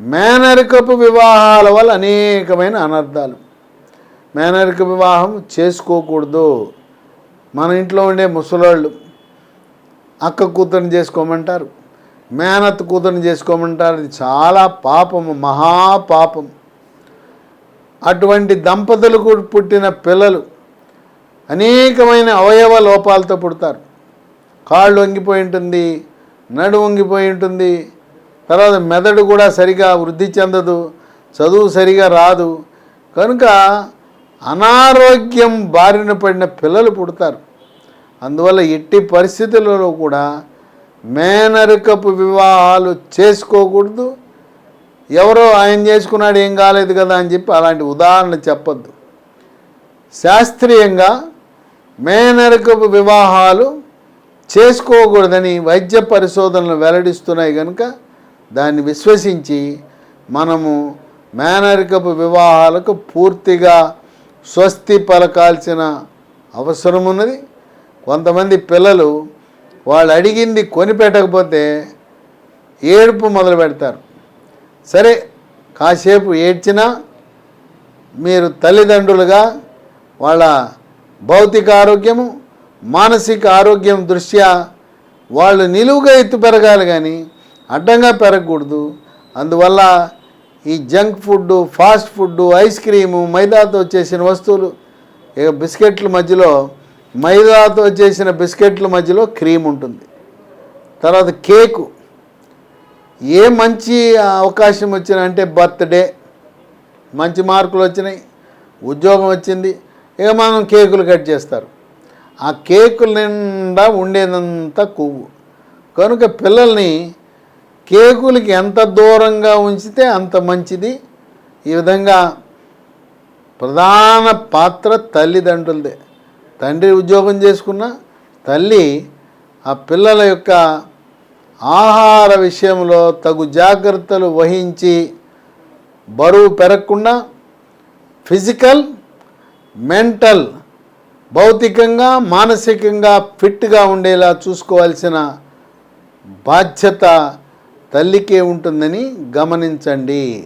మేనరికపు వివాహాల వల్ల అనేకమైన అనర్థాలు. మేనరిక వివాహం చేసుకోకూడదు. మన ఇంట్లో ఉండే ముసలోళ్ళు అక్క కూతురుని చేసుకోమంటారు మేనత్ కూతురుని చేసుకోమంటారు. ఇది చాలా పాపము మహాపాపం. అటువంటి దంపతులకు పుట్టిన పిల్లలు అనేకమైన అవయవ లోపాలతో పుడతారు. కాళ్ళు వంగిపోయి ఉంటుంది నడు వంగిపోయి ఉంటుంది తర్వాత మెదడు కూడా సరిగా వృద్ధి చెందదు చదువు సరిగా రాదు. కనుక అనారోగ్యం బారిన పడిన పిల్లలు పుడతారు. అందువల్ల ఎట్టి పరిస్థితులలో కూడా మేనరికపు వివాహాలు చేసుకోకూడదు. ఎవరో ఆయన చేసుకున్నాడు ఏం కాలేదు కదా అని చెప్పి అలాంటి ఉదాహరణ చెప్పొద్దు. శాస్త్రీయంగా మేనరికపు వివాహాలు చేసుకోకూడదని వైద్య పరిశోధనలు వెల్లడిస్తున్నాయి కనుక దాన్ని విశ్వసించి మనము మేనరికపు వివాహాలకు పూర్తిగా స్వస్తి పలకాల్సిన అవసరం ఉన్నది కొంతమంది పిల్లలు వాళ్ళు అడిగింది కొనిపెట్టకపోతే ఏడుపు మొదలు పెడతారు. సరే కాసేపు ఏడ్చినా మీరు తల్లిదండ్రులుగా వాళ్ళ భౌతిక ఆరోగ్యము మానసిక ఆరోగ్యం దృష్ట్యా వాళ్ళు నిలువుగా ఎత్తు పెరగాలి కానీ అడ్డంగా పెరగకూడదు. అందువల్ల ఈ junk food fast food ice cream మైదాతో చేసిన వస్తువులు ఇక బిస్కెట్ల మధ్యలో మైదాతో చేసిన బిస్కెట్ల మధ్యలో క్రీమ్ ఉంటుంది. తర్వాత కేకు. ఏ మంచి అవకాశం వచ్చినా అంటే బర్త్డే మంచి మార్కులు వచ్చినాయి ఉద్యోగం వచ్చింది ఇక మనం కేకులు కట్ చేస్తారు. ఆ కేకుల నిండా ఉండేదంతా కొవ్వు. కనుక పిల్లల్ని కేకులకి ఎంత దూరంగా ఉంచితే అంత మంచిది. ఈ విధంగా ప్రధాన పాత్ర తల్లిదండ్రులదే. తండ్రి ఉద్యోగం చేసుకున్న తల్లి ఆ పిల్లల యొక్క ఆహార విషయంలో తగు జాగ్రత్తలు వహించి బరువు పెరగకుండా ఫిజికల్ మెంటల్ భౌతికంగా మానసికంగా ఫిట్గా ఉండేలా చూసుకోవాల్సిన బాధ్యత తల్లికే ఉంటుందని గమనించండి.